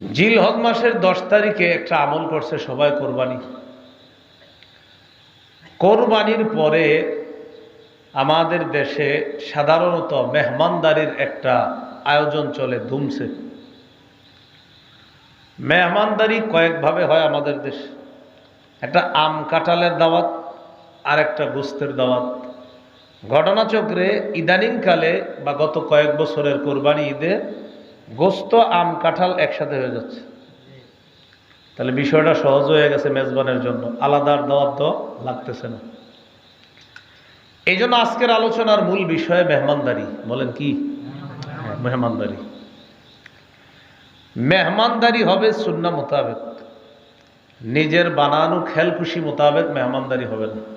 জিল হজ মাসের দশ তারিখে একটা আমল করছে, সবাই কোরবানি। কোরবানির পরে আমাদের দেশে সাধারণত মেহমানদারির একটা আয়োজন চলে ধুমছে মেহমানদারি কয়েকভাবে হয় আমাদের দেশে। একটা আম কাঁঠালের দাওয়াত আর একটা গোস্তের দাওয়াত। ঘটনাচক্রে ইদানিংকালে বা গত কয়েক বছরের কোরবানি ঈদে গোস্ত, আম, কাঁঠাল একসাথে হয়ে যাচ্ছে। তাহলে বিষয়টা সহজ হয়ে গেছে মেজবানের জন্য। আলাদা আর দাওয়াত দেওয়া লাগতেছে না। এই জন্য আজকের আলোচনার মূল বিষয় মেহমানদারি। বলেন কি? মেহমানদারি। মেহমানদারি হবে সুন্না মোতাবেক। নিজের বানানো খেলখুশি মোতাবেক মেহমানদারি হবে না।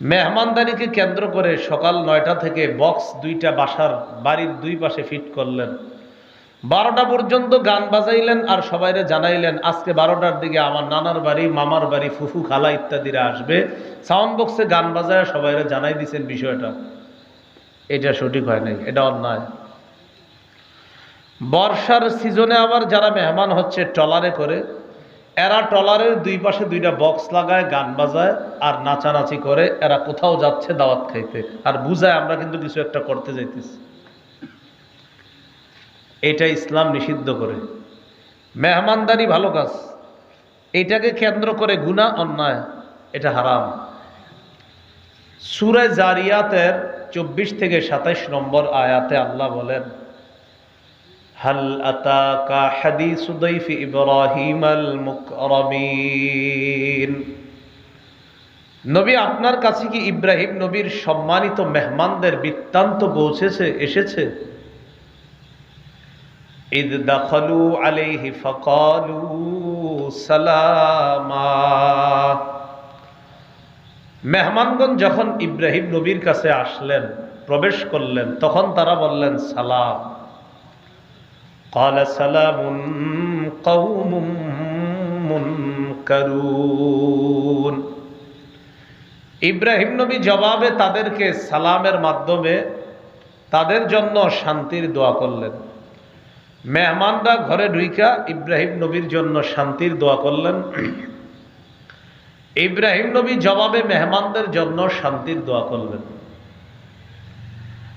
মেহমানদারিকে কেন্দ্র করে সকাল নয়টা থেকে বক্স দুইটা বাসার বাড়ির দুই পাশে ফিট করলেন। বারোটা পর্যন্ত গান বাজাইলেন আর সবাইরে জানাইলেন, আজকে বারোটার দিকে আমার নানার বাড়ি, মামার বাড়ি, ফুফু, খালা ইত্যাদিরা আসবে। সাউন্ড বক্সে গান বাজায় সবাইরে জানাই দিছেন বিষয়টা। এটা সঠিক হয় নাই, এটা অন্যায়। বর্ষার সিজনে আবার যারা মেহমান হচ্ছে, ট্রলারে করে এরা ট্রলারের দুই পাশে দুইটা বক্স লাগায়, গান বাজায় আর নাচানাচি করে। এরা কোথাও যাচ্ছে দাওয়াত খাইতে। আর বুঝায় আমরা কিন্তু কিছু একটা করতে যাইতেছি। এটা ইসলাম নিষিদ্ধ করে। মেহমানদারি ভালো কাজ। এটাকে কেন্দ্র করে গুণা অন্যায়, এটা হারাম। সুরায় জারিয়াতের চব্বিশ থেকে সাতাইশ নম্বর আয়াতে আল্লাহ বলেন হাল আতাকা হাদিসু দাইফি ইব্রাহিম আল নবী আপনার কাছে কি ইব্রাহিম নবীর সম্মানিত মেহমানদের বৃত্তান্ত পৌঁছেছে, এসেছে? ঈদ দাখলু আলাইহি ফাকালু সালামা। মেহমানগণ যখন ইব্রাহিম নবীর কাছে আসলেন, প্রবেশ করলেন, তখন তারা বললেন, সালাম। قال سلام قوم منكرون ইব্রাহিম নবী জবাবে তাদেরকে সালামের মাধ্যমে তাদের জন্য শান্তির দোয়া করলেন মেহমানরা ঘরে ঢুইকা ইব্রাহিম নবীর জন্য শান্তির দোয়া করলেন ইব্রাহিম নবী জবাবে মেহমানদের জন্য শান্তির দোয়া করলেন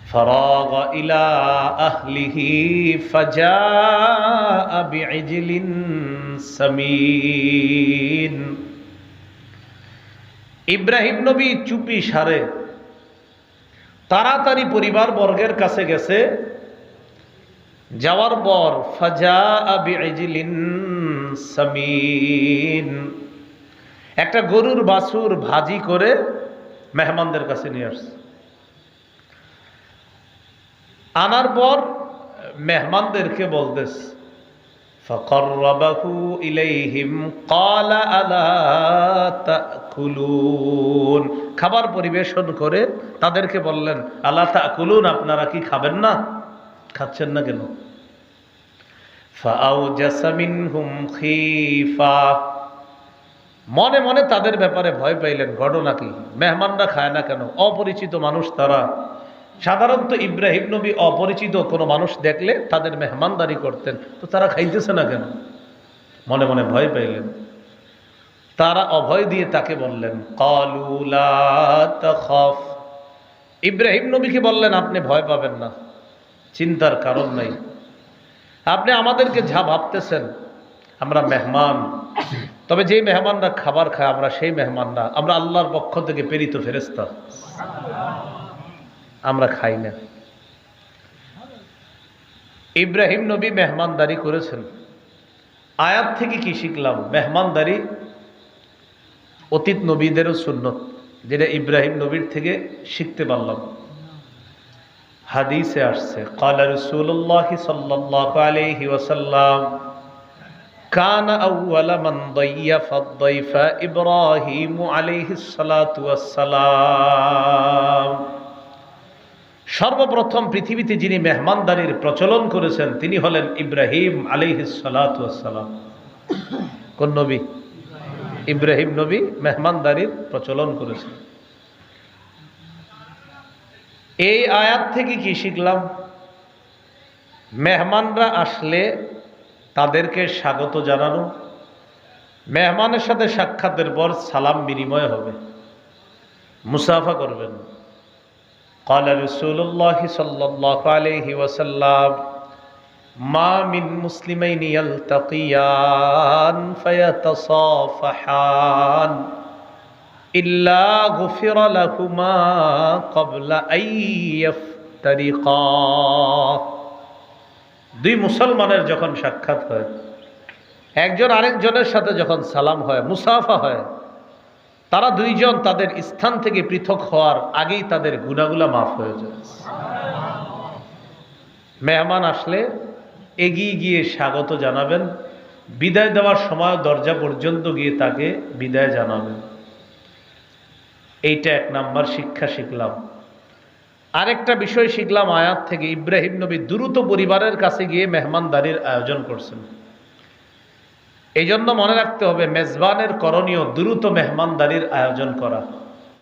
فراغ إلى أهله فجاء بعجل سمين ইব্রাহিম নবী চুপি সারে তাড়াতাড়ি পরিবার বর্গের কাছে গেছে যাওয়ার পর ফাজা আবিজিলিন সামিন একটা গরুর বাছুর ভাজি করে মেহমানদের কাছে নিয়ে আসছে আনার পর মেহমানদেরকে বলতেস فقربه إليهم قال ألا تأكلون খাবার পরিবেশন করে তাদেরকে বললেন আল্লাহ তাকুলুন আপনারা কি খাবেন না খাচ্ছেন না কেন فأوجس منهم خيفة মনে মনে তাদের ব্যাপারে ভয় পাইলেন ঘটনা কি মেহমানরা খায় না কেন অপরিচিত মানুষ তারা সাধারণত ইব্রাহিম নবী অপরিচিত কোনো মানুষ দেখলে তাদের মেহমানদারি করতেন। তো তারা খাইতেছে না কেন? মনে মনে ভয় পাইলেন। তারা অভয় দিয়ে তাকে বললেন কলুলা ইব্রাহিম নবীকে বললেন, আপনি ভয় পাবেন না, চিন্তার কারণ নাই। আপনি আমাদেরকে যা ভাবতেছেন, আমরা মেহমান। তবে যেই মেহমানরা খাবার খায়, আমরা সেই মেহমানরা। আমরা আল্লাহর পক্ষ থেকে প্রেরিত ফেরেস্তা আমরা খাই না। ইব্রাহিম নবী মেহমানদারি করেছেন। আয়াত থেকে কি শিখলাম? মেহমানদারি অতীত নবীদেরও সুন্নত, যেটা ইব্রাহিম নবীর থেকে শিখতে পারলাম। হাদিসে আসছে, কালা রসুল্লাহ সাল্লাহ আলাইহি ওয়াসাল্লাম, কান আউয়ালা মান দাইয়াফা আদ-দাইফা ইব্রাহিম আলাইহিস সর্বপ্রথম পৃথিবীতে যিনি মেহমানদারির প্রচলন করেছেন, তিনি হলেন ইব্রাহিম আলিহিসালাম কোন নবী? ইব্রাহিম নবী মেহমানদারির প্রচলন করেছেন। এই আয়াত থেকে কি শিখলাম? মেহমানরা আসলে তাদেরকে স্বাগত জানানো, মেহমানের সাথে সাক্ষাতের পর সালাম বিনিময় হবে, মুসাফা করবেন। قال رسول الله صلى الله عليه وسلم ما من مسلمين يلتقيان فيتصافحان إلا غفر لهما قبل أن يفترقا দুই মুসলমানের যখন সাক্ষাৎ হয় একজন আরেকজনের সাথে যখন সালাম হয় মুসাফা হয় তারা দুইজন তাদের স্থান থেকে পৃথক হওয়ার আগেই তাদের গুণাগুলা মাফ হয়ে যায়। মেহমান আসলে এগিয়ে গিয়ে স্বাগত জানাবেন, বিদায় দেওয়ার সময় দরজা পর্যন্ত গিয়ে তাকে বিদায় জানাবেন। এইটা এক নাম্বার শিক্ষা শিখলাম। আরেকটা বিষয় শিখলাম আয়াত থেকে, ইব্রাহিম নবী দ্রুত পরিবারের কাছে গিয়ে মেহমানদারির আয়োজন করছেন। এই জন্য মনে রাখতে হবে মেজবানের করণীয় দ্রুত মেহমানদারির আয়োজন করা।